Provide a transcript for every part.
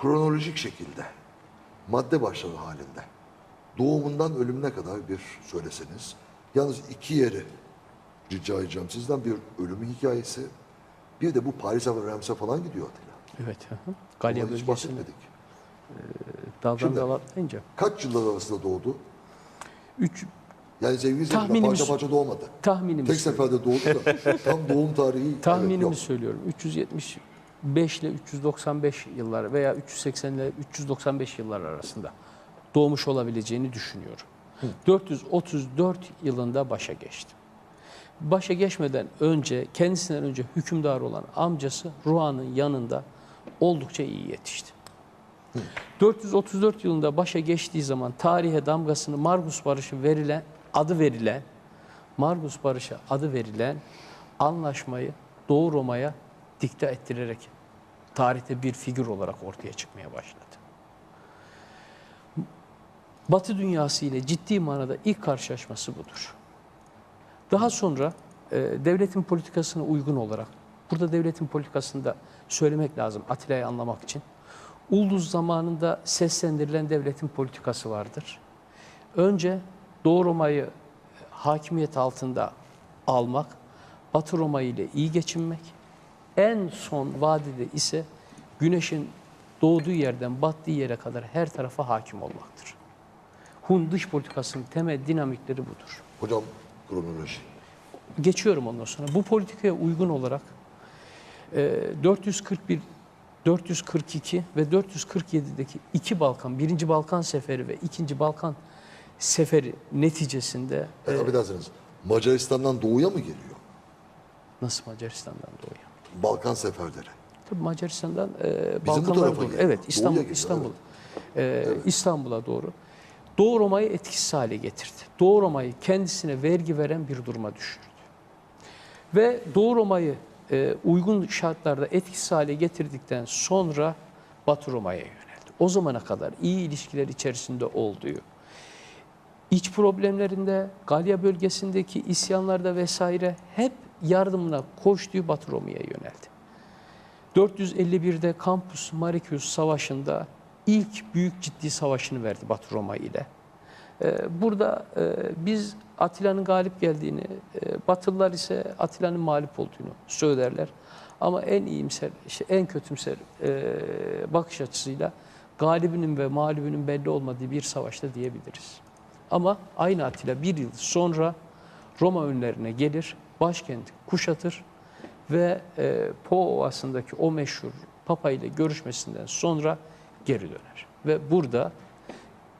kronolojik şekilde madde başları halinde doğumundan ölümüne kadar bir söyleseniz. Yalnız iki yeri rica edeceğim sizden bir ölümü hikayesi. Bir de bu Paris'e ve Rems'e falan gidiyor Atilla. Evet. hı. Galya Ondan hiç bahsetmedik. daldan Şimdi- dala atlayınca. Kaç yıllar arasında doğdu? Üç Yani sevgili Tahminimiz- parça parça doğmadı. tahminimiz. Tek seferde doğdu da tam doğum tarihi evet, Tahminimi yok. söylüyorum. 375 ile 395 yıllar veya 380 ile 395 yıllar arasında doğmuş olabileceğini düşünüyorum. 434 yılında başa geçti. Başa geçmeden önce, kendisinden önce hükümdar olan amcası Ruan'ın yanında oldukça iyi yetişti. 434 yılında başa geçtiği zaman tarihe damgasını Margus Barışı verilen, adı verilen, Margus Barışı adı verilen anlaşmayı Doğu Roma'ya dikte ettirerek tarihte bir figür olarak ortaya çıkmaya başladı. Batı dünyası ile ciddi manada ilk karşılaşması budur. Daha sonra e, devletin politikasına uygun olarak, burada devletin politikasını da söylemek lazım Atilla'yı anlamak için. Ulduz zamanında seslendirilen devletin politikası vardır. Önce Doğu Roma'yı hakimiyet altında almak, Batı Roma ile iyi geçinmek, en son vadede ise güneşin doğduğu yerden battığı yere kadar her tarafa hakim olmaktır. Hun dış politikasının temel dinamikleri budur. Hocam kronoloji. Geçiyorum ondan sonra. Bu politikaya uygun olarak e, 441, 442 ve 447'deki iki Balkan, birinci Balkan Seferi ve ikinci Balkan Seferi neticesinde E, affedersiniz. Macaristan'dan doğuya mı geliyor? nasıl Macaristan'dan doğuya? Balkan seferleri. Tabii Macaristan'dan e, Balkanlara doğru. geliyor. Evet, İstanbul, İstanbul. E, İstanbul'a doğru. Doğu Roma'yı etkisiz hale getirdi. Doğu Roma'yı kendisine vergi veren bir duruma düşürdü. Ve Doğu Roma'yı e, uygun şartlarda etkisiz hale getirdikten sonra Batı Roma'ya yöneldi. O zamana kadar iyi ilişkiler içerisinde olduğu, iç problemlerinde, Galya bölgesindeki isyanlarda vesaire hep yardımına koştuğu Batı Roma'ya yöneldi. 451'de Campus Maricius Savaşı'nda ilk büyük ciddi savaşını verdi Batı Roma ile. Ee, Burada e, biz Atilla'nın galip geldiğini, e, Batılılar ise Atilla'nın mağlup olduğunu söylerler. Ama en iyimser, işte en kötümser e, bakış açısıyla galibinin ve mağlubinin belli olmadığı bir savaşta diyebiliriz. Ama aynı Atilla bir yıl sonra Roma önlerine gelir, başkenti kuşatır ve e, Po Ovası'ndaki o meşhur Papa ile görüşmesinden sonra geri döner. Ve burada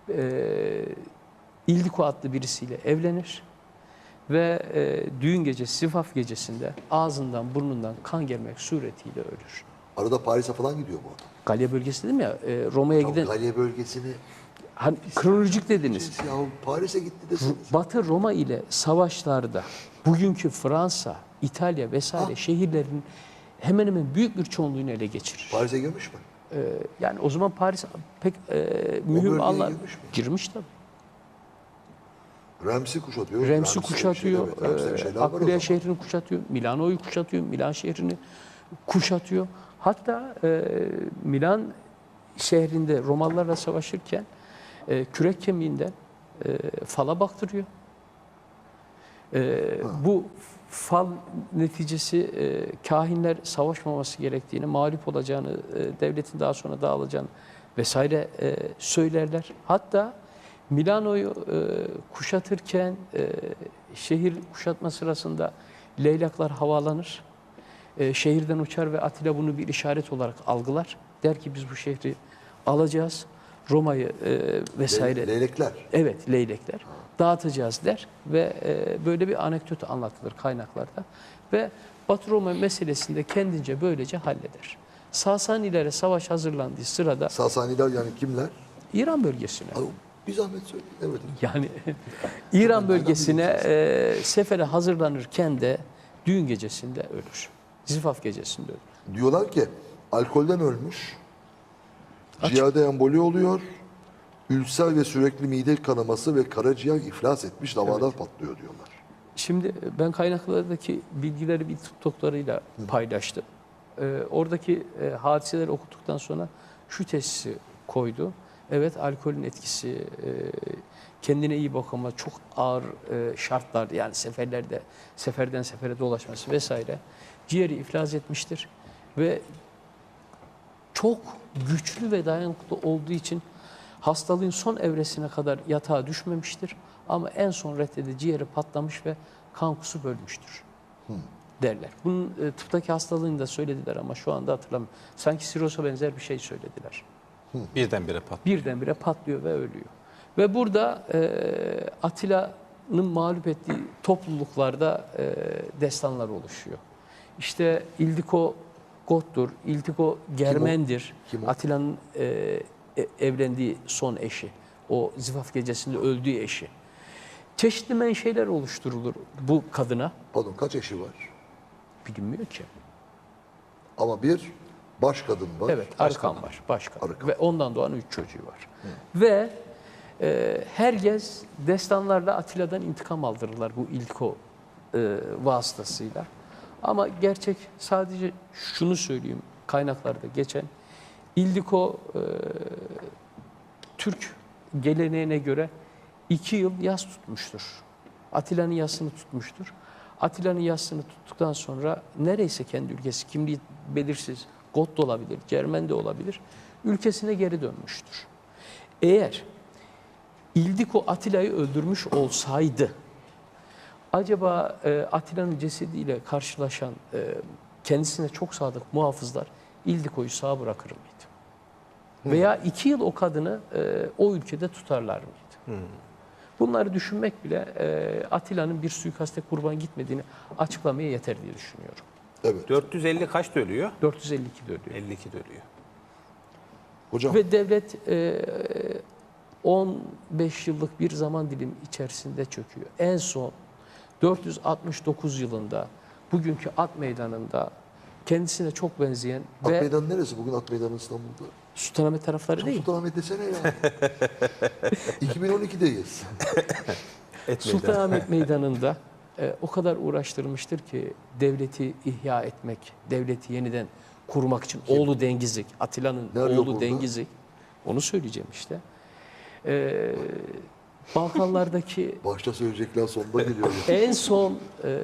e, İldiko adlı birisiyle evlenir ve e, düğün gecesi, Sifaf gecesinde ağzından burnundan kan gelmek suretiyle ölür. Arada Paris'e falan gidiyor bu adam. Galya bölgesi dedim ya, e, Roma'ya Ya giden, Galya bölgesini hani kronolojik dediniz. ya Paris'e gitti desiniz. Batı Roma ile savaşlarda bugünkü Fransa, İtalya vesaire şehirlerin hemen hemen büyük bir çoğunluğunu ele geçirir. Paris'e girmiş mi? Ee, yani o zaman Paris pek e, mühim anlar girmiş mi? girmiş tabii. Rems'i kuşatıyor. Rems'i Rems'te bir kuşatıyor, Şey, e, şehrini kuşatıyor, Milano'yu kuşatıyor, Milan şehrini kuşatıyor. Hatta e, Milan şehrinde Romalılarla savaşırken e, kürek kemiğinden e, fala baktırıyor. E, bu fal neticesi e, kahinler savaşmaması gerektiğini, mağlup olacağını, e, devletin daha sonra dağılacağını vesaire e, söylerler. Hatta Milano'yu e, kuşatırken e, şehir kuşatma sırasında leylaklar havalanır. E, şehirden uçar ve Atilla bunu bir işaret olarak algılar. Der ki biz bu şehri alacağız. Roma'yı e, vesaire. Le- leylekler. Evet, leylekler. Dağıtacağız der ve e, böyle bir anekdot anlatılır kaynaklarda. Ve Batı Roma meselesinde kendince böylece halleder. Sasanilere savaş hazırlandığı sırada Sasaniler yani kimler? İran bölgesine, Abi, bir zahmet söyle. Evet. yani İran bölgesine e, sefere hazırlanırken de düğün gecesinde ölür. Zifaf gecesinde ölür. Diyorlar ki alkolden ölmüş. Ciğerde emboli oluyor. Ülser ve sürekli mide kanaması ve karaciğer iflas etmiş damarlar patlıyor diyorlar. Şimdi ben kaynaklardaki bilgileri bir tıp doktoruyla paylaştım. Ee, oradaki e, hadiseleri okuduktan sonra şu tesisi koydu. Evet alkolün etkisi e, kendine iyi bakama çok ağır e, şartlar yani seferlerde seferden sefere dolaşması vesaire ciğeri iflas etmiştir ve çok güçlü ve dayanıklı olduğu için hastalığın son evresine kadar yatağa düşmemiştir. Ama en son reddede ciğeri patlamış ve kan kusu bölmüştür derler. Bunun e, tıptaki hastalığını da söylediler ama şu anda hatırlamıyorum. Sanki sirosa benzer bir şey söylediler. Birdenbire pat. Birdenbire patlıyor ve ölüyor. Ve burada e, Atilla'nın mağlup ettiği topluluklarda e, destanlar oluşuyor. İşte İldiko Got'tur, İldiko Germen'dir. Atilla'nın e, e, evlendiği son eşi. O zifaf gecesinde öldüğü eşi. Çeşitli menşeler oluşturulur bu kadına. Pardon kaç eşi var? Bilinmiyor ki. Ama bir baş kadın var. Evet, Arkan var, başkan. Arkan. Ve ondan doğan üç çocuğu var. Ve e, herkes destanlarla Atilla'dan intikam aldırırlar bu İlko e, vasıtasıyla. Ama gerçek sadece şunu söyleyeyim kaynaklarda geçen İldiko e, Türk geleneğine göre iki yıl yas tutmuştur. Atilla'nın yasını tutmuştur. Atilla'nın yasını tuttuktan sonra nereyse kendi ülkesi, kimliği belirsiz, Got da olabilir, Cermen de olabilir, ülkesine geri dönmüştür. Eğer İldiko Atilla'yı öldürmüş olsaydı, acaba e, Atilla'nın cesediyle karşılaşan e, kendisine çok sadık muhafızlar İldiko'yu sağ bırakır mıydı? Veya iki yıl o kadını e, o ülkede tutarlar mıydı? Bunları düşünmek bile e, Atilla'nın bir suikaste kurban gitmediğini açıklamaya yeter diye düşünüyorum. Evet. 450 kaç ölüyor? 452 ölüyor. 52 ölüyor. Hocam Ve devlet e, 15 yıllık bir zaman dilimi içerisinde çöküyor. En son 469 yılında bugünkü At Meydanı'nda kendisine çok benzeyen Ak ve Meydanı neresi? Bugün Ak Meydanı İstanbul'da. Sultanahmet tarafları değil. Sultanahmet desene ya. 2012'deyiz. Et Sultanahmet Meydanı'nda e, o kadar uğraştırmıştır ki devleti ihya etmek, devleti yeniden kurmak için oğlu Dengizik, Atilla'nın oğlu burada? Dengizik, onu söyleyeceğim işte. E, Balkanlardaki Başta söyleyecekler sonunda geliyor. ya. en son e,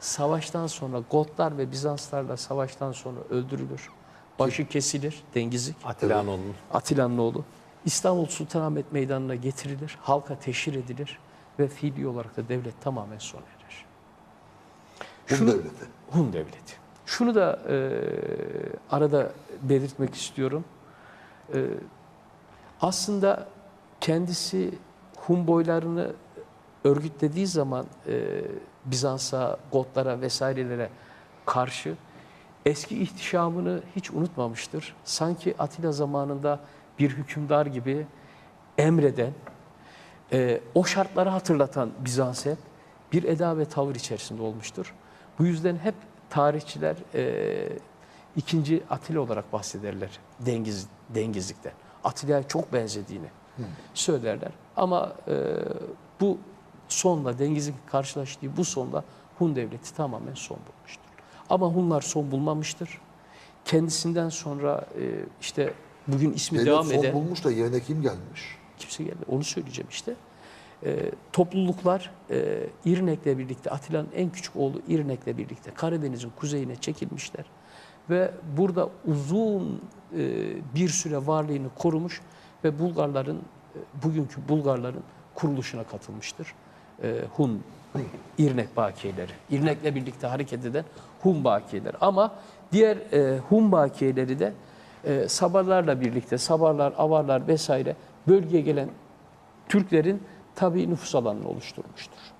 savaştan sonra Gotlar ve Bizanslarla savaştan sonra öldürülür. Başı kesilir Dengizik. Atilla'nın oğlu. Atilla'nın oğlu. İstanbul Sultanahmet Meydanı'na getirilir, halka teşhir edilir ve fiili olarak da devlet tamamen sona erer. Hun devleti. Hun devleti. Şunu da e, arada belirtmek istiyorum. E, aslında kendisi Hun boylarını örgütlediği zaman e, Bizans'a, Gotlara vesairelere karşı eski ihtişamını hiç unutmamıştır. Sanki Atilla zamanında bir hükümdar gibi emreden, e, o şartları hatırlatan Bizans hep bir eda ve tavır içerisinde olmuştur. Bu yüzden hep tarihçiler e, ikinci Atilla olarak bahsederler Dengiz, Dengizlik'ten. Atilla'ya çok benzediğini söylerler. Ama e, bu sonla Dengizlik karşılaştığı bu sonla Hun devleti tamamen son bulmuştur. Ama Hunlar son bulmamıştır. Kendisinden sonra e, işte bugün ismi Devlet devam son eden bulmuş da yerine kim gelmiş? kimse geldi. Onu söyleyeceğim işte. Ee, topluluklar e, İrnek'le birlikte, Atilla'nın en küçük oğlu İrnek'le birlikte Karadeniz'in kuzeyine çekilmişler. Ve burada uzun e, bir süre varlığını korumuş ve Bulgarların, e, bugünkü Bulgarların kuruluşuna katılmıştır. E, Hun, İrnek bakiyeleri. İrnek'le birlikte hareket eden Hun bakiyeleri. Ama diğer e, Hun bakiyeleri de Sabarlarla birlikte, Sabarlar, Avarlar vesaire bölgeye gelen Türklerin tabi nüfus alanını oluşturmuştur.